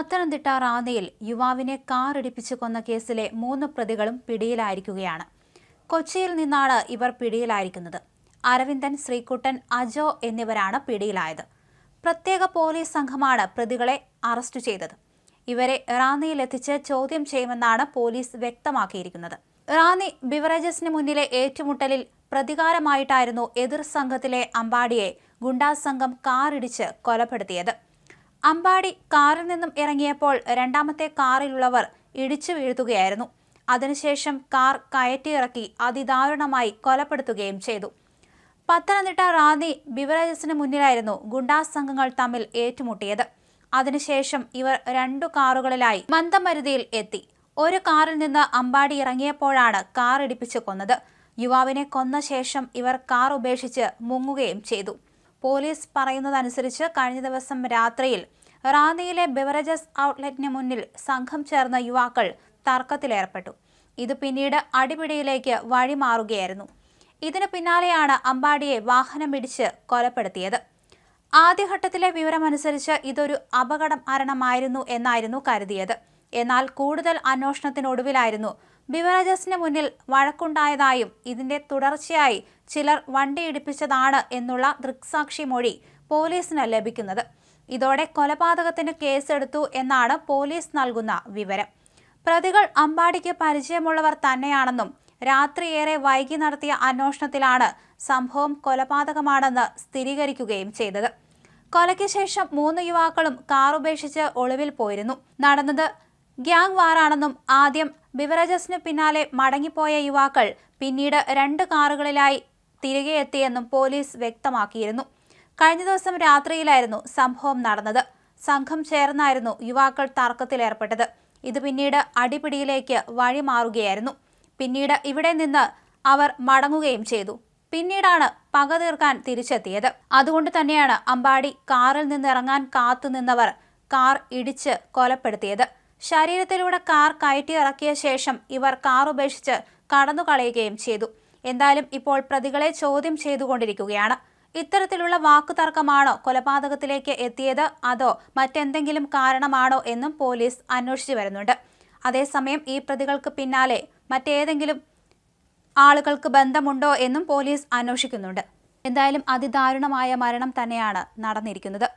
പത്തനംതിട്ട റാന്നിയിൽ യുവാവിനെ കാറിടിപ്പിച്ച് കൊന്ന കേസിലെ മൂന്ന് പ്രതികളും പിടിയിലായിരിക്കുകയാണ്. കൊച്ചിയിൽ നിന്നാണ് ഇവർ പിടിയിലായിരിക്കുന്നത്. അരവിന്ദൻ ശ്രീകുട്ടൻ അജോ എന്നിവരാണ് പിടിയിലായത്. പ്രത്യേക പോലീസ് സംഘമാണ് പ്രതികളെ അറസ്റ്റ് ചെയ്തത്. ഇവരെ റാന്നിയിലെത്തിച്ച് ചോദ്യം ചെയ്യുമെന്നാണ് പോലീസ് വ്യക്തമാക്കിയിരിക്കുന്നത്. റാന്നി ബിവറേജസിന് മുന്നിലെ ഏറ്റുമുട്ടലിൽ പ്രതികാരമായിട്ടായിരുന്നു എതിർ സംഘത്തിലെ അമ്പാടിയെ ഗുണ്ടാസംഘം കാറിടിച്ച് കൊലപ്പെടുത്തിയത്. അമ്പാടി കാറിൽ നിന്നും ഇറങ്ങിയപ്പോൾ രണ്ടാമത്തെ കാറിലുള്ളവർ ഇടിച്ചു വീഴ്ത്തുകയായിരുന്നു. അതിനുശേഷം കാർ കയറ്റിയിറക്കി അതിദാരുണമായി കൊലപ്പെടുത്തുകയും ചെയ്തു. പത്തനംതിട്ട റാന്നി ബിവറേജസിന് മുന്നിലായിരുന്നു ഗുണ്ടാ സംഘങ്ങൾ തമ്മിൽ ഏറ്റുമുട്ടിയത്. അതിനുശേഷം ഇവർ രണ്ടു കാറുകളിലായി മന്ദമരുതിയിൽ എത്തി. ഒരു കാറിൽ നിന്ന് അമ്പാടി ഇറങ്ങിയപ്പോഴാണ് കാർ ഇടിപ്പിച്ച് കൊന്നത്. യുവാവിനെ കൊന്ന ശേഷം ഇവർ കാർ ഉപേക്ഷിച്ച് മുങ്ങുകയും ചെയ്തു. പോലീസ് പറയുന്നതനുസരിച്ച് കഴിഞ്ഞ ദിവസം രാത്രിയിൽ റാന്നിയിലെ ബിവറേജസ് ഔട്ട്ലെറ്റിന് മുന്നിൽ സംഘം ചേർന്ന യുവാക്കൾ തർക്കത്തിലേർപ്പെട്ടു. ഇത് പിന്നീട് അടിപിടിയിലേക്ക് വഴിമാറുകയായിരുന്നു. ഇതിനു പിന്നാലെയാണ് അമ്പാടിയെ വാഹനമിടിച്ച് കൊലപ്പെടുത്തിയത്. ആദ്യഘട്ടത്തിലെ വിവരമനുസരിച്ച് ഇതൊരു അപകടം മരണമായിരുന്നു എന്നായിരുന്നു കരുതിയത്. എന്നാൽ കൂടുതൽ അന്വേഷണത്തിനൊടുവിലായിരുന്നു. ബിവറേജസിന് മുന്നിൽ വഴക്കുണ്ടായതായും ഇതിന്റെ തുടർച്ചയായി ചിലർ വണ്ടി ഇടിപ്പിച്ചതാണ് എന്നുള്ള ദൃക്സാക്ഷി മൊഴി പോലീസിന് ലഭിക്കുന്നത്. ഇതോടെ കൊലപാതകത്തിന് കേസെടുത്തു എന്നാണ് പോലീസ് നൽകുന്ന വിവരം. പ്രതികൾ അമ്പാടിക്ക് പരിചയമുള്ളവർ തന്നെയാണെന്നും രാത്രിയേറെ വൈകി നടത്തിയ അന്വേഷണത്തിലാണ് സംഭവം കൊലപാതകമാണെന്ന് സ്ഥിരീകരിക്കുകയും ചെയ്തത്. കൊലയ്ക്ക് ശേഷം മൂന്ന് യുവാക്കളും കാറുപേക്ഷിച്ച് ഒളിവിൽ പോയിരുന്നു. നടന്നത് ഗ്യാങ് വാറാണെന്നും ആദ്യം ബിവറേജസിന് പിന്നാലെ മടങ്ങിപ്പോയ യുവാക്കൾ പിന്നീട് രണ്ട് കാറുകളിലായി തിരികെ എത്തിയെന്നും പോലീസ് വ്യക്തമാക്കിയിരുന്നു. കഴിഞ്ഞ ദിവസം രാത്രിയിലായിരുന്നു സംഭവം നടന്നത്. സംഘം ചേർന്നായിരുന്നു യുവാക്കൾ തർക്കത്തിലേർപ്പെട്ടത്. ഇത് പിന്നീട് അടിപിടിയിലേക്ക് വഴിമാറുകയായിരുന്നു പിന്നീട് ഇവിടെ നിന്ന് അവർ മടങ്ങുകയും ചെയ്തു. പിന്നീടാണ് പക തീർക്കാൻ തിരിച്ചെത്തിയത്. അതുകൊണ്ട് തന്നെയാണ് അമ്പാടി കാറിൽ നിന്നിറങ്ങാൻ കാത്തുനിന്നവർ കാർ ഇടിച്ച് കൊലപ്പെടുത്തിയത്. ശരീരത്തിലൂടെ കാർ കയറ്റി ഇറക്കിയ ശേഷം ഇവർ കാർ ഉപേക്ഷിച്ച് കടന്നു കളയുകയും ചെയ്തു. എന്തായാലും ഇപ്പോൾ പ്രതികളെ ചോദ്യം ചെയ്തുകൊണ്ടിരിക്കുകയാണ്. ഇത്തരത്തിലുള്ള വാക്കുതർക്കമാണോ കൊലപാതകത്തിലേക്ക് എത്തിയത്? അതോ മറ്റെന്തെങ്കിലും കാരണമാണോ എന്നും പോലീസ് അന്വേഷിച്ചു വരുന്നുണ്ട്. അതേസമയം ഈ പ്രതികൾക്ക് പിന്നാലെ മറ്റേതെങ്കിലും ആളുകൾക്ക് ബന്ധമുണ്ടോ എന്നും പോലീസ് അന്വേഷിക്കുന്നുണ്ട്. എന്തായാലും അതിദാരുണമായ മരണം തന്നെയാണ് നടന്നിരിക്കുന്നത്.